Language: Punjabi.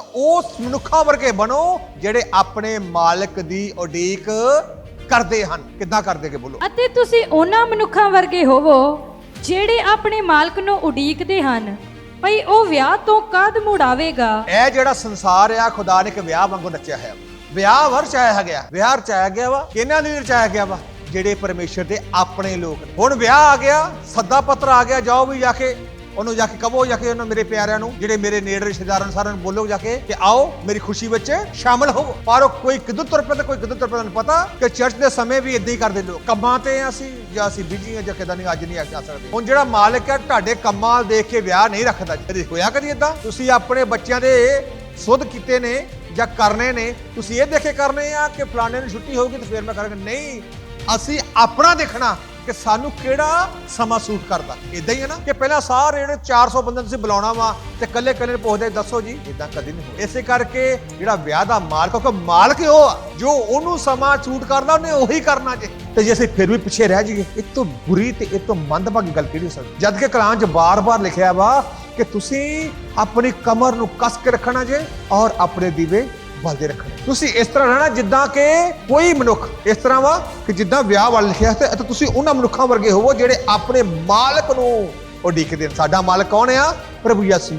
ਤਾਂ ਉਸ ਮਨੁੱਖਾਂ ਵਰਗੇ ਬਣੋ ਜਿਹੜੇ ਆਪਣੇ ਮਾਲਕ ਦੀ ਉਡੀਕ ਕਰਦੇ ਹਨ। ਕਿੱਦਾਂ ਕਰਦੇ ਕਿ ਬੋਲੋ? ਅਤੇ ਤੁਸੀਂ ਉਹਨਾਂ ਮਨੁੱਖਾਂ ਵਰਗੇ ਹੋਵੋ ਜਿਹੜੇ ਆਪਣੇ ਮਾਲਕ ਨੂੰ ਉਡੀਕਦੇ ਹਨ। ਭਈ ਉਹ ਵਿਆਹ ਤੋਂ ਕਦ ਮੁੜਾਵੇਗਾ? ਇਹ ਜਿਹੜਾ ਸੰਸਾਰ ਆ ਖੁਦਾ ਨੇ ਇੱਕ ਵਿਆਹ ਵਾਂਗੂ ਨੱਚਿਆ ਹੈ ਵਿਆਹ ਵਰ ਚਾਇਆ ਗਿਆ ਵਿਆਹ ਰਚਾਇਆ ਗਿਆ ਵਾ ਕਿਹਨਾਂ ਲਈ ਰਚਾਇਆ ਗਿਆ ਵਾ? ਜਿਹੜੇ ਪਰਮੇਸ਼ਰ ਦੇ ਆਪਣੇ ਲੋਕ ਨੇ। ਹੁਣ ਵਿਆਹ ਆ ਗਿਆ ਸੱਦਾ ਪੱਤਰ ਆ ਗਿਆ ਜਾਓ ਵੀ ਜਾ ਕੇ ਉਹਨੂੰ ਜਾ ਕੇ ਕਹੋ ਜਾ ਕੇ ਉਹਨਾਂ ਮੇਰੇ ਪਿਆਰਿਆਂ ਨੂੰ, ਜਿਹੜੇ ਮੇਰੇ ਨੇੜੇ ਰਿਸ਼ਤੇਦਾਰਾਂ ਨੂੰ ਸਾਰਿਆਂ ਨੂੰ ਬੋਲੋ ਜਾ ਕੇ ਕਿ ਆਓ, ਮੇਰੀ ਖੁਸ਼ੀ ਵਿੱਚ ਸ਼ਾਮਲ ਹੋਵੋ। ਪਰ ਕੋਈ ਕਿੱਧਰ ਤੁਰ ਪਿਆ ਤੇ ਕੋਈ ਕਿੱਧਰ ਤੁਰ ਪਿਆ ਤੁਹਾਨੂੰ ਪਤਾ ਕਿ ਚਰਚ ਦੇ ਸਮੇਂ ਵੀ ਇਦਾਂ ਹੀ ਕਰਦੇ ਲੋਕ ਕੰਮਾਂ ਤੇ ਅਸੀਂ, ਜਾਂ ਅਸੀਂ ਬਿਜ਼ੀ ਆ ਜਾਂ ਕਿਦਾਂ ਨਹੀਂ, ਅੱਜ ਨਹੀਂ ਆ ਸਕਦੇ। ਹੁਣ ਜਿਹੜਾ ਮਾਲਕ ਹੈ, ਤੁਹਾਡੇ ਕੰਮਾਂ ਦੇਖ ਕੇ ਵਿਆਹ ਨਹੀਂ ਰੱਖਦਾ ਕਦੇ ਹੋਇਆ ਕਦੀ ਇਦਾਂ ਤੁਸੀਂ ਆਪਣੇ ਬੱਚਿਆਂ ਦੇ ਸੁਧ ਕੀਤੇ ਨੇ ਜਾਂ ਕਰਨੇ ਨੇ। ਤੁਸੀਂ ਇਹ ਦੇਖੇ ਕਰਨੇ ਆ ਕਿ ਫਲਾਣੇ ਨੂੰ ਛੁੱਟੀ ਹੋਊਗੀ ਤੇ ਫਿਰ ਮੈਂ ਕਰਾਂਗਾ ਨਹੀਂ ਅਸੀਂ ਆਪਣਾ ਦੇਖਣਾ ਕਿ ਸਾਨੂੰ ਕਿਹੜਾ ਸਮਾਂ ਸੂਟ ਕਰਦਾ। ਇਦਾਂ ਹੀ ਹੈ ਨਾ ਕਿ ਪਹਿਲਾਂ ਸਾਰੇ ਜਿਹੜੇ 400 ਬੰਦੇ ਤੁਸੀਂ ਬੁਲਾਉਣਾ ਵਾ ਤੇ ਕੱਲੇ ਕੱਲੇ ਨੂੰ ਪੁੱਛਦੇ, ਦੱਸੋ ਜੀ। ਇਦਾਂ ਕਦੀ ਨਹੀਂ ਹੋਇਆ। ਇਸੇ ਕਰਕੇ ਜਿਹੜਾ ਵਿਆਹ ਦਾ ਮਾਲਕ, ਕਿਉਂਕਿ ਮਾਲਕ ਉਹ ਆ, ਜੋ ਉਹਨੂੰ ਸਮਾਂ ਸੂਟ ਕਰਦਾ, ਉਹਨੇ ਉਹੀ ਕਰਨਾ ਜੇ। ਤੇ ਜੇ ਅਸੀਂ ਫਿਰ ਵੀ ਪਿੱਛੇ ਰਹਿ ਜਾਈਏ, ਇਹ ਤੋਂ ਬੁਰੀ ਤੇ ਇਹ ਤੋਂ ਮੰਦਭਾਗੀ ਗੱਲ ਕਿਹੜੀ ਹੋ ਸਕਦੀ? ਜਦ ਕਿ ਕਲਾਮ 'ਚ ਬਾਰ-ਬਾਰ ਲਿਖਿਆ ਵਾ ਕਿ ਤੁਸੀਂ ਆਪਣੀ ਕਮਰ ਨੂੰ ਕੱਸ ਕੇ ਰੱਖਣਾ ਜੇ ਔਰ ਆਪਣੇ ਦੀਵੇ ਬਲਦੇ ਰੱਖਣੇ। ਤੁਸੀਂ ਇਸ ਤਰ੍ਹਾਂ ਰਹਿਣਾ ਜਿੱਦਾਂ ਕਿ ਕੋਈ ਮਨੁੱਖ, ਇਸ ਤਰ੍ਹਾਂ ਵਾ ਕਿ ਜਿੱਦਾਂ ਵਿਆਹ ਵੱਲ ਲਿਖਿਆ ਤੇ ਤੁਸੀਂ ਉਹਨਾਂ ਮਨੁੱਖਾਂ ਵਰਗੇ ਹੋਵੋ ਜਿਹੜੇ ਆਪਣੇ ਮਾਲਕ ਨੂੰ ਉਡੀਕਦੇ ਨੇ। ਸਾਡਾ ਮਾਲਕ ਕੌਣ ਆ? ਪ੍ਰਭੂ ਯਿਸੂ